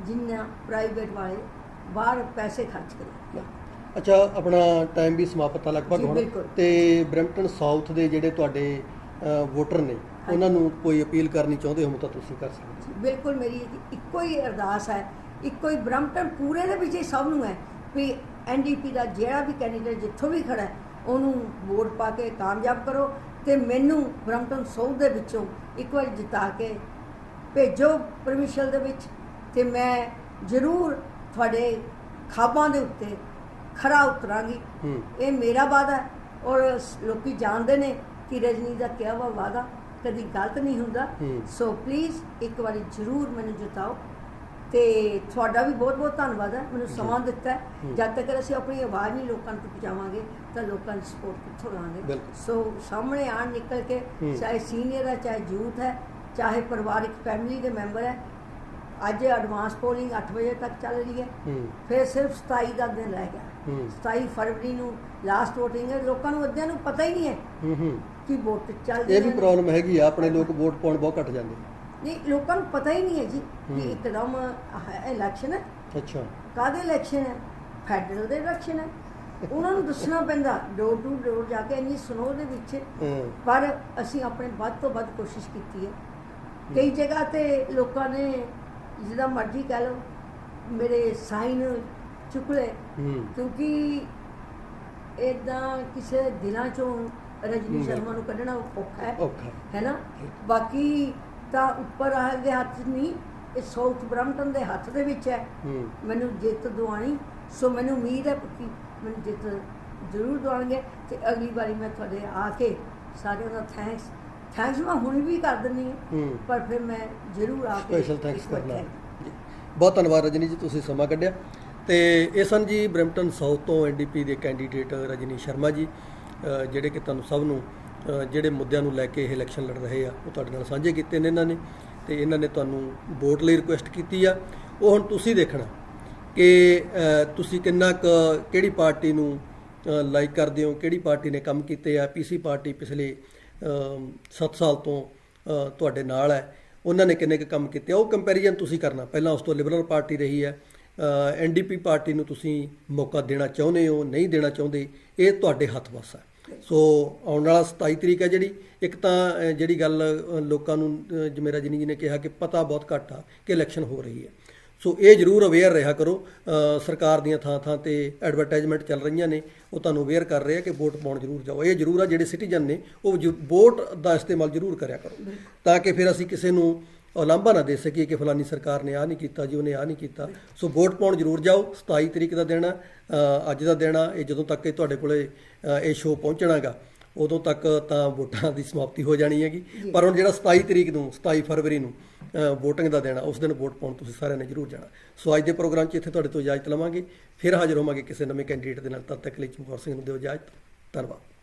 [SPEAKER 2] ਜਿੰਨਾ ਪ੍ਰਾਈਵੇਟ ਵਾਲੇ ਬਾਹਰ ਪੈਸੇ ਖਰਚ ਕਰਦੇ
[SPEAKER 1] ਅੱਛਾ ਆਪਣਾ ਟਾਈਮ ਵੀ ਸਮਾਪਤ ਆ ਲਗਭਗ
[SPEAKER 2] ਜੀ,
[SPEAKER 1] ਹੁਣ।
[SPEAKER 2] ਬਿਲਕੁਲ।
[SPEAKER 1] ਤੇ ਬ੍ਰੈਂਪਟਨ ਸਾਊਥ ਦੇ ਜਿਹੜੇ ਤੁਹਾਡੇ ਅ, ਵੋਟਰ ਨੇ ਉਹਨਾਂ ਨੂੰ ਕੋਈ ਅਪੀਲ ਕਰਨੀ ਚਾਹੁੰਦੇ ਹੋ ਤਾਂ ਤੁਸੀਂ ਕਰ ਸਕਦੇ
[SPEAKER 2] ਬਿਲਕੁਲ ਮੇਰੀ ਇੱਕੋ ਹੀ ਅਰਦਾਸ ਹੈ ਇੱਕੋ ਹੀ ਬ੍ਰਹਮਟਨ ਪੂਰੇ ਦੇ ਵਿੱਚ ਹੀ ਸਭ ਨੂੰ ਹੈ ਵੀ ਐਨਡੀਪੀ ਦਾ ਜਿਹੜਾ ਵੀ ਕੈਂਡੀਡੇਟ ਜਿੱਥੋਂ ਵੀ ਖੜਾ ਹੈ ਉਹਨੂੰ ਵੋਟ ਪਾ ਕੇ ਕਾਮਯਾਬ ਕਰੋ ਤੇ ਮੈਨੂੰ ਬ੍ਰਹਮਟਨ ਸਾਊਥ ਦੇ ਵਿੱਚੋਂ ਇੱਕ ਵਾਰ ਜਿਤਾ ਕੇ ਭੇਜੋ ਪਰਮਿਸ਼ਨ ਦੇ ਵਿੱਚ ਤੇ ਮੈਂ ਜ਼ਰੂਰ ਤੁਹਾਡੇ ਖਾਬਾਂ ਦੇ ਉੱਤੇ ਖਰਾ ਉਤਰਾਂਗੀ। ਇਹ ਮੇਰਾ ਵਾਦਾ ਔਰ ਲੋਕੀ ਜਾਣਦੇ ਨੇ ਕਿ ਰਜਨੀ ਦਾ ਕਿਹਾ ਵਾ ਵਾਦਾ ਕਦੀ ਗਲਤ ਨਹੀਂ ਹੁੰਦਾ। ਸੋ ਪਲੀਜ਼ ਇੱਕ ਵਾਰੀ ਜ਼ਰੂਰ ਮੈਨੂੰ ਜਿਤਾਓ। ਤੇ ਤੁਹਾਡਾ ਵੀ ਬਹੁਤ ਬਹੁਤ ਧੰਨਵਾਦ ਹੈ ਮੈਨੂੰ ਸਮਾਂ ਦਿੱਤਾ ਹੈ। ਜਦ ਤੱਕ ਅਸੀਂ ਆਪਣੀ ਆਵਾਜ਼ ਨਹੀਂ ਲੋਕਾਂ ਤੱਕ ਪਹੁੰਚਾਵਾਂਗੇ ਤਾਂ ਲੋਕਾਂ ਦੀ ਸਪੋਰਟ ਕਿੱਥੋਂ ਲਾਂਗੇ
[SPEAKER 1] ਬਿਲਕੁਲ।
[SPEAKER 2] ਸੋ ਸਾਹਮਣੇ ਆਣ ਨਿਕਲ ਕੇ
[SPEAKER 1] ਹੂੰ।
[SPEAKER 2] ਚਾਹੇ ਸੀਨੀਅਰ ਹੈ ਚਾਹੇ ਯੂਥ ਹੈ ਚਾਹੇ ਪਰਿਵਾਰਿਕ ਫੈਮਿਲੀ ਦੇ ਮੈਂਬਰ ਹੈ ਅੱਜ ਐਡਵਾਂਸ ਪੋਲਿੰਗ 8 ਵਜੇ ਤੱਕ ਚੱਲ ਰਹੀ ਹੈ।
[SPEAKER 1] ਹੂੰ।
[SPEAKER 2] ਫਿਰ ਸਿਰਫ 27 ਦਾ ਦਿਨ ਰਹਿ ਗਿਆ।
[SPEAKER 1] ਹੂੰ।
[SPEAKER 2] 27 ਫਰਵਰੀ ਨੂੰ ਲਾਸਟ VOTING ਹੈ। ਲੋਕਾਂ ਨੂੰ ਅੱਧਿਆਂ ਨੂੰ ਪਤਾ ਹੀ ਨਹੀਂ ਹੈ
[SPEAKER 1] ਹੂੰ ਹੂੰ।
[SPEAKER 2] ਕਿ ਵੋਟ ਚੱਲਦੀ
[SPEAKER 1] ਇਹ ਵੀ ਪ੍ਰੋਬਲਮ ਹੈਗੀ ਆ ਆਪਣੇ ਲੋਕ ਵੋਟ ਪਾਉਣ ਬਹੁਤ ਘੱਟ ਜਾਂਦੇ
[SPEAKER 2] ਨਹੀਂ ਲੋਕਾਂ ਨੂੰ ਪਤਾ ਹੀ ਨਹੀਂ ਹੈ ਜੀ। ਕਿ ਇੱਕਦਮ ਇਲੈਕਸ਼ਨ ਹੈ
[SPEAKER 1] ਅੱਛਾ।
[SPEAKER 2] ਕਾਹਦੇ ਇਲੈਕਸ਼ਨ ਹੈ? ਫੈਡਰਲ ਦੇ ਇਲੈਕਸ਼ਨ ਹੈ। ਉਹਨਾਂ ਨੂੰ ਦੱਸਣਾ ਪੈਂਦਾ ਡੋਰ ਟੂ ਡੋਰ ਜਾ ਕੇ ਇੰਨੀ ਸਨੋ ਦੇ ਵਿੱਚ। ਪਰ ਅਸੀਂ ਆਪਣੇ ਵੱਧ ਤੋਂ ਵੱਧ ਕੋਸ਼ਿਸ਼ ਕੀਤੀ ਹੈ। ਕਈ ਜਗ੍ਹਾ ਤੇ ਲੋਕਾਂ ਨੇ ਜਿਹਦਾ ਮਰਜ਼ੀ ਕਹਿ ਲਓ ਮੇਰੇ ਸਾਈਨ ਚੁੱਕ ਲਏ। ਕਿਉਂਕਿ ਇਦਾਂ ਕਿਸੇ ਦਿਲਾਂ ਚੋਂ ਰਜਨੀ। ਸ਼ਰਮਾ ਨੂੰ ਕੱਢਣਾ ਔਖਾ ਹੈ। ਹੈ ਨਾ? ਬਾਕੀ ਤਾਂ ਉੱਪਰ ਆ ਦੇ ਹੱਥ ਨਹੀਂ ਇਹ ਸਾਊਥ ਬ੍ਰਹਮਟਨ ਦੇ ਹੱਥ ਦੇ ਵਿੱਚ ਹੈ। ਮੈਨੂੰ ਜਿੱਤ ਦਿਵਾਣੀ ਸੋ ਮੈਨੂੰ ਉਮੀਦ ਹੈ ਕਿ ਮੈਨੂੰ ਜਿੱਤ ਜ਼ਰੂਰ ਦਿਵਾਣਗੇ ਤੇ ਅਗਲੀ ਵਾਰੀ ਮੈਂ ਤੁਹਾਡੇ ਆ ਕੇ ਸਾਰਿਆਂ ਦਾ ਥੈਂਕਸ ਥੈਂਕਸ ਮੈਂ ਹੁਣ ਵੀ ਕਰ ਦਿੰਦੀ ਹਾਂ ਪਰ ਫਿਰ ਮੈਂ ਜ਼ਰੂਰ ਆ ਕੇ
[SPEAKER 1] ਸਪੈਸ਼ਲ ਥੈਂਕਸ ਕਰਨਾ। ਬਹੁਤ ਧੰਨਵਾਦ ਰਜਨੀ ਜੀ ਤੁਸੀਂ ਸਮਾਂ ਕੱਢਿਆ। ਤੇ ਇਹ ਸਨ ਜੀ ਬ੍ਰੈਂਪਟਨ ਸਾਊਥ ਤੋਂ ਐਨਡੀਪੀ ਦੇ ਕੈਂਡੀਡੇਟ ਰਜਨੀ ਸ਼ਰਮਾ ਜੀ ਜਿਹੜੇ ਕਿ ਤੁਹਾਨੂੰ ਸਭ ਨੂੰ ਜਿਹੜੇ ਮੁੱਦਿਆਂ ਨੂੰ ਲੈ ਕੇ ਇਹ ਇਲੈਕਸ਼ਨ ਲੜ ਰਹੇ ਆ, ਉਹ ਤੁਹਾਡੇ ਨਾਲ ਸਾਂਝੇ ਕੀਤੇ ਨੇ ਇਹਨਾਂ ਨੇ ਤੇ ਇਹਨਾਂ ਨੇ ਤੁਹਾਨੂੰ ਵੋਟ ਲਈ ਰਿਕੁਐਸਟ ਕੀਤੀ ਆ। ਉਹ ਹੁਣ ਤੁਸੀਂ ਦੇਖਣਾ ਕਿ ਤੁਸੀਂ ਕਿੰਨਾ ਕੁ, ਕਿਹੜੀ ਪਾਰਟੀ ਨੂੰ ਲਾਈਕ ਕਰਦੇ ਹੋ, ਕਿਹੜੀ ਪਾਰਟੀ ਨੇ ਕੰਮ ਕੀਤੇ ਆ। ਪੀਸੀ ਪਾਰਟੀ ਪਿਛਲੇ 7 ਸਾਲ ਤੋਂ ਤੁਹਾਡੇ ਨਾਲ ਹੈ। ਉਹਨਾਂ ਨੇ ਕਿੰਨੇ ਕੁ ਕੰਮ ਕੀਤੇ ਆ? ਉਹ ਕੰਪੈਰੀਜ਼ਨ ਤੁਸੀਂ ਕਰਨਾ। ਪਹਿਲਾਂ ਉਸ ਤੋਂ ਲਿਬਰਲ ਪਾਰਟੀ ਰਹੀ ਹੈ। ਐਨਡੀਪੀ ਪਾਰਟੀ ਨੂੰ ਤੁਸੀਂ ਮੌਕਾ ਦੇਣਾ ਚਾਹੁੰਦੇ ਹੋ, ਨਹੀਂ ਦੇਣਾ ਚਾਹੁੰਦੇ, ਇਹ ਤੁਹਾਡੇ ਹੱਥ ਵੱਸ ਹੈ। ਸੋ ਆਉਣ ਵਾਲਾ 27 ਤਰੀਕ ਹੈ ਜਿਹੜੀ ਇੱਕ ਤਾਂ ਜਿਹੜੀ ਗੱਲ ਲੋਕਾਂ ਨੂੰ ਅ, ਜਿਵੇਂ ਰਜਨੀ ਜੀ ਨੇ ਕਿਹਾ ਕਿ ਪਤਾ ਬਹੁਤ ਘੱਟ ਆ ਕਿ ਇਲੈਕਸ਼ਨ ਹੋ ਰਹੀ ਹੈ। ਸੋ ਇਹ ਜ਼ਰੂਰ ਅਵੇਅਰ ਰਿਹਾ ਕਰੋ ਸਰਕਾਰ ਦੀਆਂ ਥਾਂ ਥਾਂ ਤੇ ਐਡਵਰਟਾਈਜ਼ਮੈਂਟ ਚੱਲ ਰਹੀਆਂ ਨੇ ਉਹ ਤੁਹਾਨੂੰ ਅਵੇਅਰ ਕਰ ਰਹੇ ਆ ਕਿ ਵੋਟ ਪਾਉਣ ਜ਼ਰੂਰ ਜਾਓ। ਇਹ ਜ਼ਰੂਰ ਆ ਜਿਹੜੇ ਸਿਟੀਜ਼ਨ ਨੇ ਉਹ ਵੋਟ ਦਾ ਇਸਤੇਮਾਲ ਜ਼ਰੂਰ ਕਰਿਆ ਕਰੋ। ਤਾਂ ਕਿ ਫਿਰ ਅਸੀਂ ਕਿਸੇ ਨੂੰ ਉਲਾਂਭਾ ਨਾ ਦੇ ਸਕੀਏ ਕਿ ਫਲਾਨੀ ਸਰਕਾਰ ਨੇ ਆ ਨਹੀਂ ਕੀਤਾ ਜੀ ਉਹਨੇ ਆ ਨਹੀਂ ਕੀਤਾ। ਸੋ ਵੋਟ ਪਾਉਣ ਜ਼ਰੂਰ ਜਾਓ 27 ਤਰੀਕ ਦਾ ਦਿਨ ਆ, ਅੱਜ ਦਾ ਦਿਨ ਆ ਇਹ ਜਦੋਂ ਤੱਕ ਇਹ ਤੁਹਾਡੇ ਕੋਲੇ ਇਹ ਸ਼ੋਅ ਪਹੁੰਚਣਾਗਾ ਉਦੋਂ ਤੱਕ ਤਾਂ ਵੋਟਾਂ ਦੀ ਸਮਾਪਤੀ ਹੋ ਜਾਣੀ ਹੈਗੀ। ਪਰ ਹੁਣ ਜਿਹੜਾ 27 ਤਰੀਕ ਨੂੰ 27 ਫਰਵਰੀ ਨੂੰ ਵੋਟਿੰਗ ਦਾ ਦਿਨ ਆ ਉਸ ਦਿਨ ਵੋਟ ਪਾਉਣ ਤੁਸੀਂ ਸਾਰਿਆਂ ਨੇ ਜ਼ਰੂਰ ਜਾਣਾ। ਸੋ ਅੱਜ ਦੇ ਪ੍ਰੋਗਰਾਮ 'ਚ ਇੱਥੇ ਤੁਹਾਡੇ ਤੋਂ ਇਜਾਜ਼ਤ ਲਵਾਂਗੇ। ਫਿਰ ਹਾਜ਼ਰ ਹੋਵਾਂਗੇ ਕਿਸੇ ਨਵੇਂ ਕੈਂਡੀਡੇਟ ਦੇ ਨਾਲ। ਤਦ ਤੱਕ ਲਈ ਚਮਕੌਰ ਸਿੰਘ ਨੂੰ ਦਿਓ ਇਜਾਜ਼ਤ। ਧੰਨਵਾਦ।